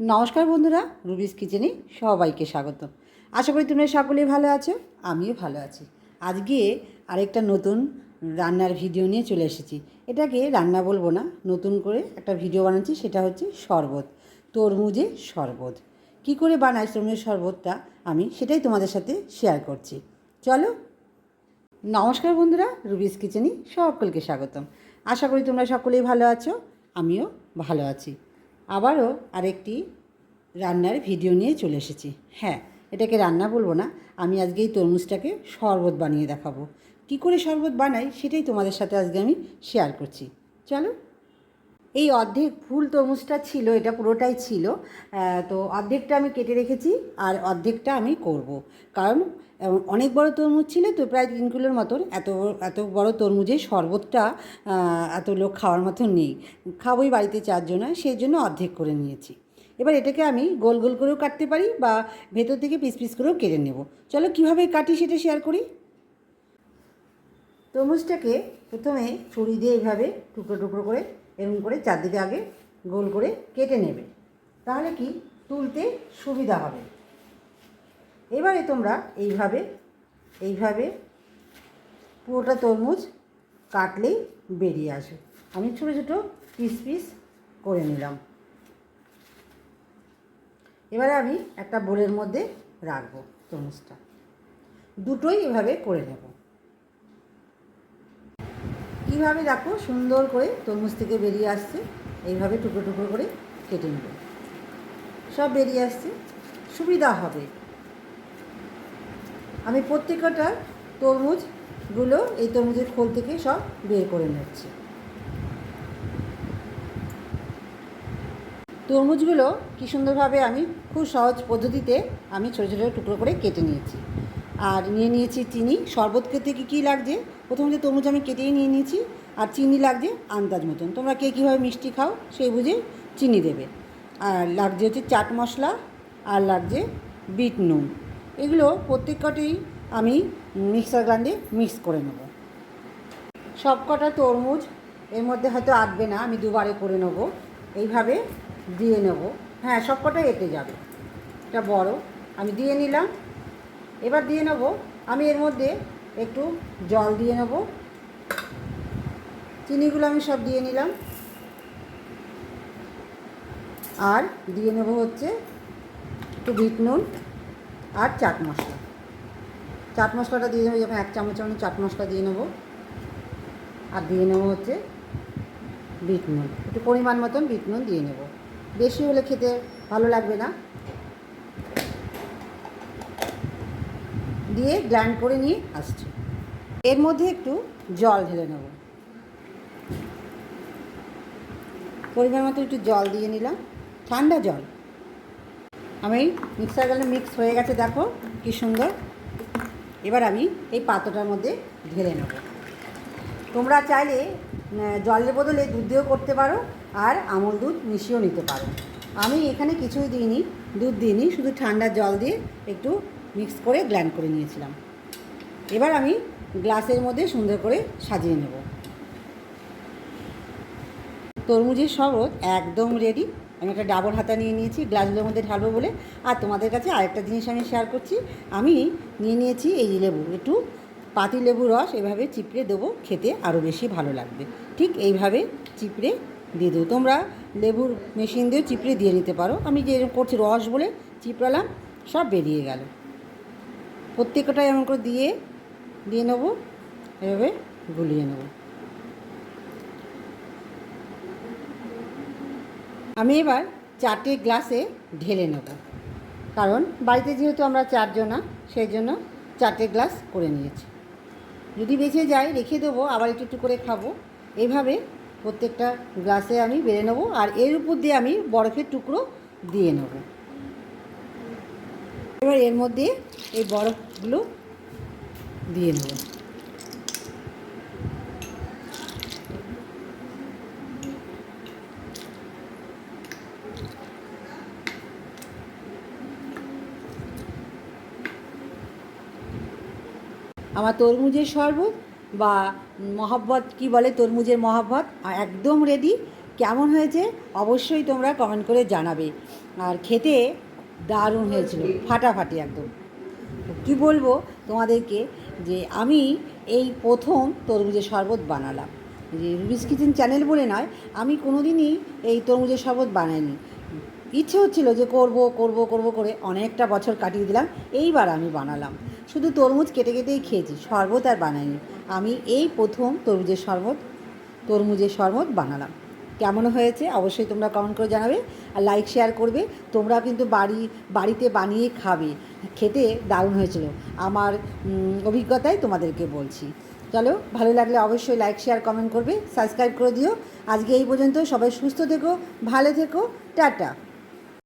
নমস্কার বন্ধুরা, রুবিস কিচেনে সবাইকে স্বাগত। আশা করি তোমরা সকলেই ভালো আছো, আমিও ভালো আছি। আজকে আরেকটা নতুন রান্নার ভিডিও নিয়ে চলে এসেছি। এটাকে রান্না বলব না, নতুন করে একটা ভিডিও বানাচ্ছি, সেটা হচ্ছে শরবত তরমুজে শরবত। কি করে বানাই তরমুজের শরবতটা, আমি সেটাই তোমাদের সাথে শেয়ার করছি। চলো, নমস্কার বন্ধুরা, রুবিস কিচেনে সকলকে স্বাগতম। আশা করি তোমরা সকলেই ভালো আছো, আমিও ভালো আছি। আবারও আরেকটি রান্নার ভিডিও নিয়ে চলে এসেছি। হ্যাঁ এটাকে রান্না বলব না, আমি আজকে এই তরমুজটাকে শরবত বানিয়ে দেখাবো। কি করে শরবত বানাই সেটাই তোমাদের সাথে আজকে আমি শেয়ার করছি। চলো। এই অর্ধেক ফুল তরমুজটা ছিল, এটা পুরোটাই ছিল। তো অর্ধেকটা আমি কেটে রেখেছি আর অর্ধেকটা আমি করব। কারণ অনেক বড় তরমুজ ছিল তো প্রায় তিন কিলোর মতন। এত এত বড় তরমুজের শরবতটা এত লোক খাওয়ার মতন নেই। খাবোই বাড়িতে চারজনা সেই জন্য অর্ধেক করে নিয়েছি। এবার এটাকে আমি গোল গোল করেও কাটতে পারি বা ভেতর থেকে পিস পিস করেও কেটে নেব। চলো কীভাবে কাটি সেটা শেয়ার করি। তরমুজটাকে প্রথমে ছুরি দিয়ে এইভাবে টুকরো টুকরো করে এরকম করে চারদিকে আগে গোল করে কেটে নেবে। তাহলে কি? তুলতে সুবিধা হবে। এবারে তোমরা এইভাবে এইভাবে পুরোটা তরমুজ কাটলেই বেরিয়ে আসবে। আমি ছোটো ছোটো পিস পিস করে নিলাম। এবারে আমি একটা বোলের মধ্যে রাখব তরমুজটা। দুটোই এভাবে করে নেব। কীভাবে দেখো, সুন্দর করে তরমুজ থেকে বেরিয়ে আসছে। এইভাবে টুকরো টুকরো করে কেটে নেব। সব বেরিয়ে আসছে। সুবিধা হবে। আমি প্রত্যেকটা তরমুজগুলো এই তরমুজের খোল থেকে সব বের করে নিচ্ছি। তরমুজগুলো কী সুন্দরভাবে আমি খুব সহজ পদ্ধতিতে আমি ছোটো ছোটো টুকরো করে কেটে নিয়েছি। আর নিয়ে নিয়েছি চিনি। শরবত খেতে কী কী লাগছে? প্রথমে যে তরমুজ আমি কেটেই নিয়ে নিয়েছি, আর চিনি লাগছে আন্দাজ মতন। তোমরা কে কীভাবে মিষ্টি খাও সেই বুঝে চিনি দেবে। আর লাগছে হচ্ছে চাট মশলা, আর লাগছে বিট নুন। এগুলো প্রত্যেক কটাই আমি মিক্সার গ্রাইন্ডে মিক্স করে নেব। সব কটা তরমুজ এর মধ্যে হয়তো আটবে না, আমি দুবারে করে নেব। এইভাবে দিয়ে নেব। হ্যাঁ সব কটাই এতে যাবে। এটা বড়। আমি দিয়ে নিলাম। এবার দিয়ে নেব। আমি এর মধ্যে একটু জল দিয়ে নেব। চিনিগুলো আমি সব দিয়ে নিলাম। আর দিয়ে নেব হচ্ছে একটু বিট নুন আর চাট মশলা। চাট মশলাটা দিয়ে দেবো যখন এক চামচ আমি চাট মশলা দিয়ে নেব। আর দিয়ে নেব হচ্ছে বিট নুন। একটু পরিমাণ মতন বিট নুন দিয়ে নেব। বেশি হলে খেতে ভালো লাগবে না। দিয়ে গ্রাইন্ড করে নিয়ে আসছি। এর মধ্যে একটু জল ঢেলে নেব। পরিমাণ মতো একটু জল দিয়ে নিলাম। ঠান্ডা জল। আমি মিক্সার গেলে মিক্স হয়ে গেছে, দেখো কী সুন্দর। এবার আমি এই পাত্রটার মধ্যে ঢেলে নেব। তোমরা চাইলে জলের বদলে দুধ দিয়েও করতে পারো আর আমল দুধ মিশিয়েও নিতে পারো। আমি এখানে কিছুই দিইনি, দুধ দিইনি, শুধু ঠান্ডা জল দিয়ে একটু মিক্স করে গ্ল্যান্ড করে নিয়েছিলাম। এবার আমি গ্লাসের মধ্যে সুন্দর করে সাজিয়ে নেব। তরমুজের শরবত একদম রেডি আমি একটা ডাবল হাতা নিয়ে নিয়েছি, গ্লাসগুলোর মধ্যে ঢালবো বলে। আর তোমাদের কাছে আরেকটা জিনিস আমি শেয়ার করছি। আমি নিয়ে নিয়েছি এই লেবু, একটু পাতি লেবু রস, এভাবে চিপড়ে দেবো, খেতে আরও বেশি ভালো লাগবে। ঠিক এইভাবে চিপড়ে দিয়ে দেবো। তোমরা লেবুর মেশিন দিয়েও চিপড়ে দিয়ে নিতে পারো। আমি যে করছি রস বলে চিপড়ালাম, সব বেরিয়ে গেল। প্রত্যেকটাই এমন করে দিয়ে দিয়ে নেব। এভাবে গুলিয়ে নেব। আমি এবার চারটে গ্লাসে ঢেলে নেব। কারণ বাড়িতে যেহেতু আমরা চারজনা সেই জন্য চারটে গ্লাস করে নিয়েছি। যদি বেঁচে যায়, রেখে দেবো, আবার একটু একটু করে খাব। এইভাবে প্রত্যেকটা গ্লাসে আমি বেড়ে নেব। আর এর উপর দিয়ে আমি বরফের টুকরো দিয়ে নেব। এবার এর মধ্যে এই বরফগুলো দিয়ে নেব। আমার তরমুজের শরবত বা মহাব্বত, কি বলে তরমুজের মহাব্বত একদম রেডি কেমন হয়েছে অবশ্যই তোমরা কমেন্ট করে জানাবে। আর খেতে দারুণ হয়েছিল, ফাটাফাটি একদম। কি বলব তোমাদেরকে যে আমি এই প্রথম তরমুজের শরবত বানালাম। যে রুবিস কিচেন চ্যানেল বলে নয়, আমি কোনোদিনই এই তরমুজের শরবত বানাইনি। ইচ্ছে হচ্ছিল যে করব করব করব করে অনেকটা বছর কাটিয়ে দিলাম, এইবার আমি বানালাম। শুধু তরমুজ কেটে কেটেই খেয়েছি, শরবত আর বানাইনি। আমি এই প্রথম তরমুজের শরবত তরমুজের শরবত বানালাম। কেমন হয়েছে, অবশ্যই তোমরা কমেন্ট করে জানাবে আর লাইক শেয়ার করবে। তোমরা কিন্তু বাড়ি, বাড়িতে বানিয়ে খাবে। খেতে দারুণ হয়েছিল। আমার অভিজ্ঞতাই তোমাদেরকে বলছি। চলো, ভালো লাগলে অবশ্যই লাইক শেয়ার কমেন্ট করবে। সাবস্ক্রাইব করে দিও। আজকে এই পর্যন্ত সবাই সুস্থ থেকো, ভালো থেকো। টাটা।